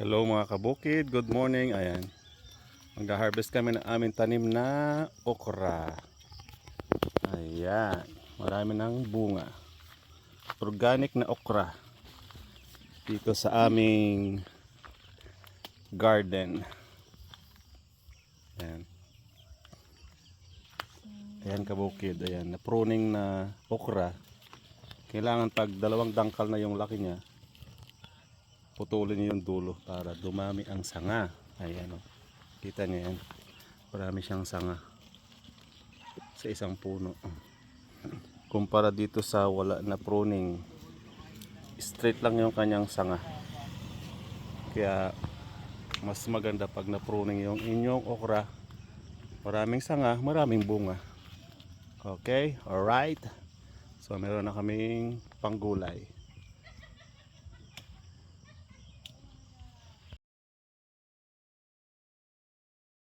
Hello mga kabukid, good morning. Ayan. Magda-harvest kami ng aming tanim na okra. Ayan. Marami ng bunga. Organic na okra. Dito sa aming garden. Ayan. Ayan kabukid. Ayan. Na pruning na okra. Kailangan pag dalawang dangkal na yung laki niya, putulin yung dulo para dumami ang sanga. Ayan o. Kita niyo yan. Marami siyang sanga sa isang puno. Kumpara dito sa wala na pruning, straight lang yung kanyang sanga. Kaya mas maganda pag na-pruning yung inyong okra. Maraming sanga, maraming bunga. Okay? Alright? So meron na kaming panggulay.